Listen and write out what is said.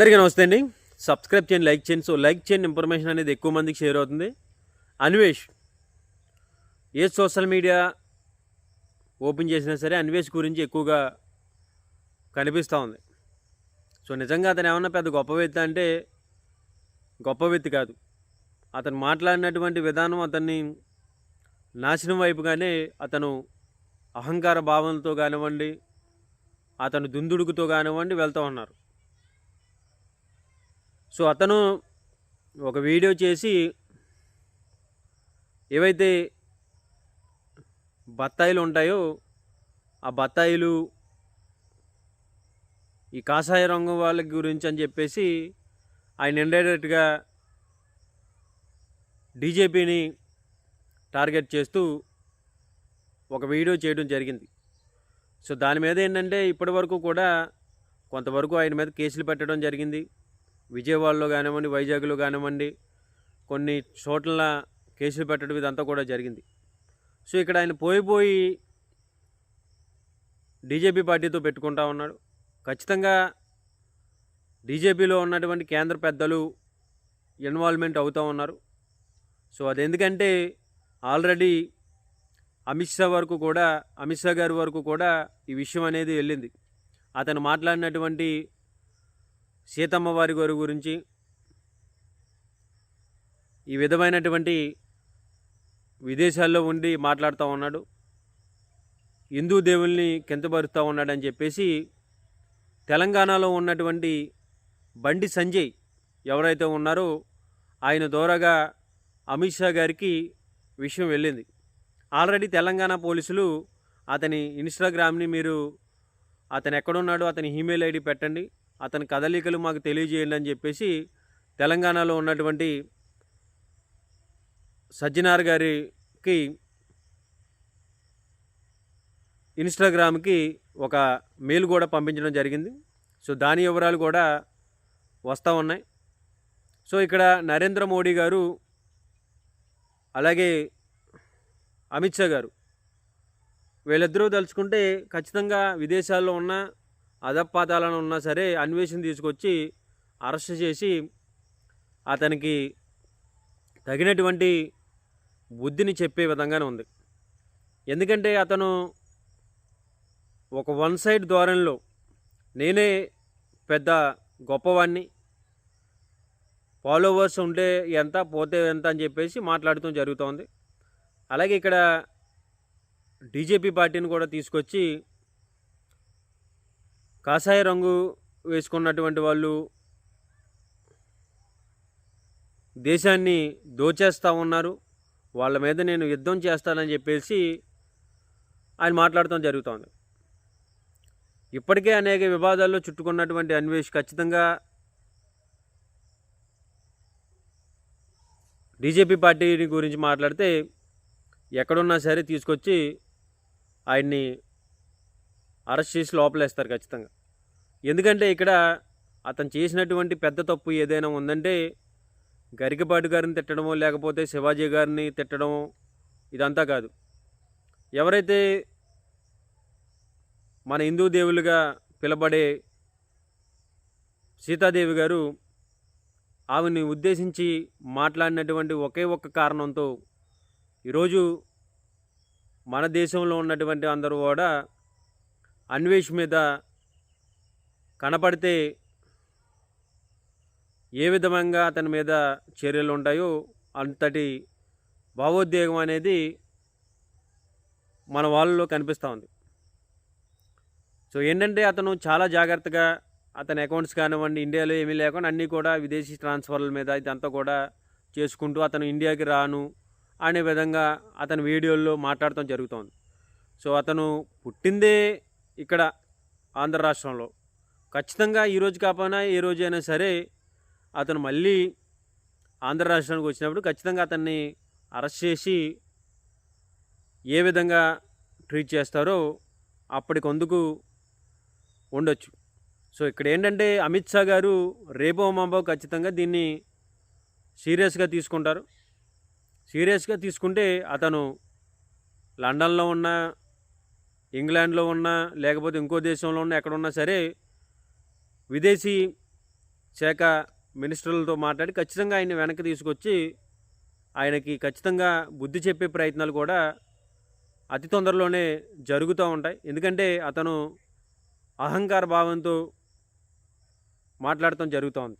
అందరికీ నమస్తే అండి. సబ్స్క్రైబ్ చేయండి లైక్ చేయండి. సో లైక్ చేయండి ఇన్ఫర్మేషన్ అనేది ఎక్కువ మందికి షేర్ అవుతుంది. అన్వేష్ ఏ సోషల్ మీడియా ఓపెన్ చేసినా సరే అన్వేష్ గురించి ఎక్కువగా కనిపిస్తూ ఉంది. సో నిజంగా అతను ఏమన్నా పెద్ద గొప్ప వ్యక్తి అంటే గొప్ప వ్యక్తి కాదు. అతను మాట్లాడినటువంటి విధానం అతన్ని నాశనం వైపుగానే అతను అహంకార భావంతో కానివ్వండి అతను దుందుడుకుతో కానివ్వండి వెళ్తూ ఉన్నారు. సో అతను ఒక వీడియో చేసి ఏవైతే బత్తాయిలు ఉంటాయో ఆ బత్తాయిలు ఈ కాషాయ రంగు వాళ్ళ గురించి అని చెప్పేసి ఆయన ఇండైరెక్ట్గా డీజేపీని టార్గెట్ చేస్తూ ఒక వీడియో చేయడం జరిగింది. సో దాని మీద ఏంటంటే ఇప్పటి వరకు కూడా కొంతవరకు ఆయన మీద కేసులు పెట్టడం జరిగింది. విజయవాడలో కానివ్వండి వైజాగ్లో కానివ్వండి కొన్ని చోట్ల కేసులు పెట్టడం ఇదంతా కూడా జరిగింది. సో ఇక్కడ ఆయన పోయిపోయి డీజేపీ పార్టీతో పెట్టుకుంటా ఉన్నాడు. ఖచ్చితంగా డీజేపీలో ఉన్నటువంటి కేంద్ర పెద్దలు ఇన్వాల్వ్మెంట్ అవుతూ ఉన్నారు. సో అది ఎందుకంటే ఆల్రెడీ అమిత్ షా వరకు కూడా అమిత్ షా గారి వరకు కూడా ఈ విషయం అనేది వెళ్ళింది. అతను మాట్లాడినటువంటి సీతమ్మ వారి గారి గురించి ఈ విధమైనటువంటి విదేశాల్లో ఉండి మాట్లాడుతూ ఉన్నాడు. హిందూ దేవుల్ని కింతపరుస్తూ ఉన్నాడని చెప్పేసి తెలంగాణలో ఉన్నటువంటి బండి సంజయ్ ఎవరైతే ఉన్నారో ఆయన దూరగా అమిత్ షా గారికి విషయం వెళ్ళింది. ఆల్రెడీ తెలంగాణ పోలీసులు అతని ఇన్స్టాగ్రామ్ని మీరు అతను ఎక్కడున్నాడో అతని ఈమెయిల్ ఐడి పెట్టండి. అతని కదలికలు మాకు తెలియజేయండి అని చెప్పేసి తెలంగాణలో ఉన్నటువంటి సజ్జనార్ గారికి ఇన్స్టాగ్రామ్కి ఒక మెయిల్ కూడా పంపించడం జరిగింది. సో దాని వివరాలు కూడా వస్తూ ఉన్నాయి. సో ఇక్కడ నరేంద్ర మోడీ గారు అలాగే అమిత్ షా గారు వీళ్ళిద్దరూ తలుచుకుంటే ఖచ్చితంగా విదేశాల్లో ఉన్న అధపాతాలను ఉన్నా సరే అన్వేషణ తీసుకొచ్చి అరెస్ట్ చేసి అతనికి తగినటువంటి బుద్ధిని చెప్పే విధంగానే ఉంది. ఎందుకంటే అతను ఒక వన్ సైడ్ ధోరణిలో నేనే పెద్ద గొప్పవాణ్ణి ఫాలోవర్స్ ఉంటే ఎంత పోతే ఎంత అని చెప్పేసి మాట్లాడటం జరుగుతోంది. అలాగే ఇక్కడ డీజేపీ పార్టీని కూడా తీసుకొచ్చి కాషాయ రంగు వేసుకున్నటువంటి వాళ్ళు దేశాన్ని దోచేస్తూ ఉన్నారు. వాళ్ళ మీద నేను యుద్ధం చేస్తానని చెప్పేసి ఆయన మాట్లాడటం జరుగుతోంది. ఇప్పటికే అనేక వివాదాల్లో చుట్టుకున్నటువంటి అన్వేష్ ఖచ్చితంగా డీజేపీ పార్టీని గురించి మాట్లాడితే ఎక్కడున్నా సరే తీసుకొచ్చి ఆయన్ని అరెస్ట్ చేసి లోపలేస్తారు ఖచ్చితంగా. ఎందుకంటే ఇక్కడ అతను చేసినటువంటి పెద్ద తప్పు ఏదైనా ఉందంటే గరికపాటి గారిని తిట్టడమో లేకపోతే శివాజీ గారిని తిట్టడమో ఇదంతా కాదు. ఎవరైతే మన హిందూ దేవులుగా పిలబడే సీతాదేవి గారు ఆమెని ఉద్దేశించి మాట్లాడినటువంటి ఒకే ఒక్క కారణంతో ఈరోజు మన దేశంలో ఉన్నటువంటి అందరూ కూడా అన్వేష్ మీద కనపడితే ఏ విధంగా అతని మీద చర్యలు ఉంటాయో అంతటి భావోద్వేగం అనేది మన వాళ్ళలో కనిపిస్తూ ఉంది. సో ఏంటంటే అతను చాలా జాగ్రత్తగా అతని అకౌంట్స్ కానివ్వండి ఇండియాలో ఏమీ లేకుండా అన్నీ కూడా విదేశీ ట్రాన్స్ఫర్ల మీద ఇదంతా కూడా చేసుకుంటూ అతను ఇండియాకి రాను అనే విధంగా అతని వీడియోల్లో మాట్లాడటం జరుగుతోంది. సో అతను పుట్టిందే ఇక్కడ ఆంధ్ర రాష్ట్రంలో. ఖచ్చితంగా ఈ రోజు కాకపోయినా ఏ రోజైనా సరే అతను మళ్ళీ ఆంధ్ర రాష్ట్రానికి వచ్చినప్పుడు ఖచ్చితంగా అతన్ని అరెస్ట్ చేసి ఏ విధంగా ట్రీట్ చేస్తారో అప్పటికొందుకు ఉండొచ్చు. సో ఇక్కడ ఏంటంటే అమిత్ షా గారు రేపో మాంబో ఖచ్చితంగా దీన్ని సీరియస్గా తీసుకుంటారు. సీరియస్గా తీసుకుంటే అతను లండన్లో ఉన్న ఇంగ్లాండ్లో ఉన్నా లేకపోతే ఇంకో దేశంలో ఉన్నా ఎక్కడున్నా సరే విదేశీ శాఖ మినిస్టర్లతో మాట్లాడి ఖచ్చితంగా ఆయన వెనక్కి తీసుకొచ్చి ఆయనకి ఖచ్చితంగా బుద్ధి చెప్పే ప్రయత్నాలు కూడా అతి తొందరలోనే జరుగుతూ ఉంటాయి. ఎందుకంటే అతను అహంకార భావంతో మాట్లాడటం జరుగుతూ ఉంది.